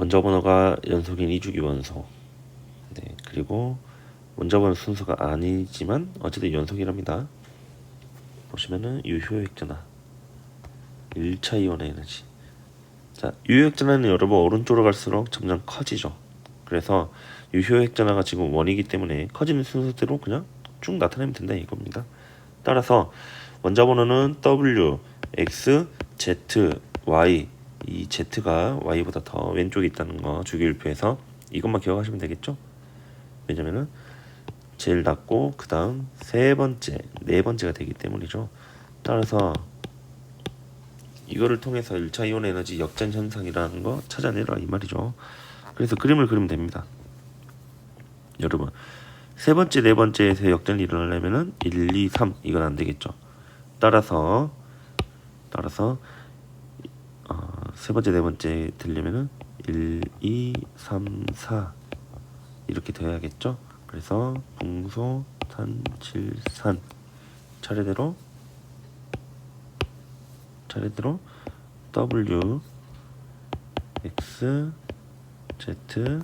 원자 번호가 연속인 2주기 원소. 네, 그리고 원자 번호 순서가 아니지만 어쨌든 연속이랍니다. 보시면은 유효 액전화 1차 이온 에너지. 자, 유효 액전화는 여러분 오른쪽으로 갈수록 점점 커지죠. 그래서 유효 액전화가 지금 원이기 때문에 커지는 순서대로 그냥 쭉 나타내면 된다 이겁니다. 따라서 원자 번호는 W, X, Z, Y 이 Z가 Y보다 더 왼쪽에 있다는 거 주기율표에서 이것만 기억하시면 되겠죠? 왜냐면은 제일 낮고 그 다음 세 번째, 네 번째가 되기 때문이죠. 따라서 이거를 통해서 1차 이온 에너지 역전 현상이라는 거 찾아내라 이 말이죠. 그래서 그림을 그리면 됩니다. 여러분 세 번째, 네 번째에서 역전이 일어나려면은 1, 2, 3 이건 안 되겠죠. 따라서 따라서 어, 세 번째, 네 번째 되려면은 1, 2, 3, 4 이렇게 돼야겠죠. 그래서 붕소, 탄, 칠, 산 차례대로 차례대로 W, X, Z,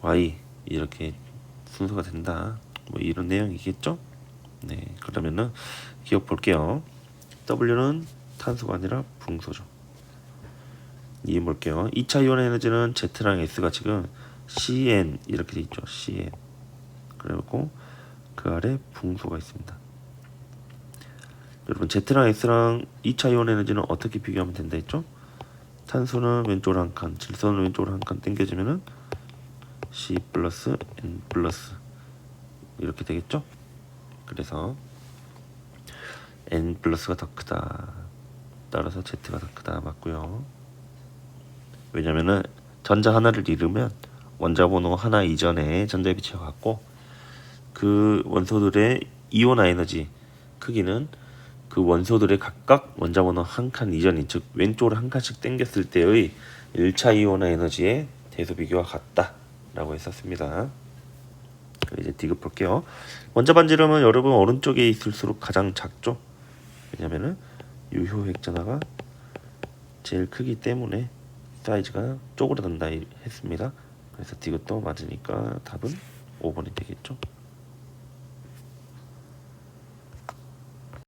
Y 이렇게 순서가 된다. 뭐 이런 내용이겠죠? 네, 그러면은 기억 볼게요. W는 탄소가 아니라 붕소죠. 이해 볼게요. 2차 이온 에너지는 Z랑 S가 지금 CN 이렇게 돼 있죠. CN. 그리고 그 아래 붕소가 있습니다. 여러분 Z랑 S랑 2차 이온 에너지는 어떻게 비교하면 된다 했죠? 탄소는 왼쪽으로 한 칸, 질소는 왼쪽으로 한 칸 당겨주면은 C 플러스 N 플러스 이렇게 되겠죠? 그래서 N 플러스가 더 크다. 따라서 Z가 더 크다 맞고요. 왜냐면은 전자 하나를 잃으면 원자 번호 하나 이전에 전자 비치가 같고 그 원소들의 이온화 에너지 크기는 그 원소들의 각각 원자 번호 한 칸 이전인 즉 왼쪽으로 한 칸씩 당겼을 때의 1차 이온화 에너지의 대소 비교와 같다라고 했었습니다. 이제 디귿 볼게요. 원자 반지름은 여러분 오른쪽에 있을수록 가장 작죠. 왜냐면은 유효 핵전화가 제일 크기 때문에 사이즈가 쪼그라든다 이- 했습니다. 그래서 디귿도 맞으니까 답은 5번이 되겠죠.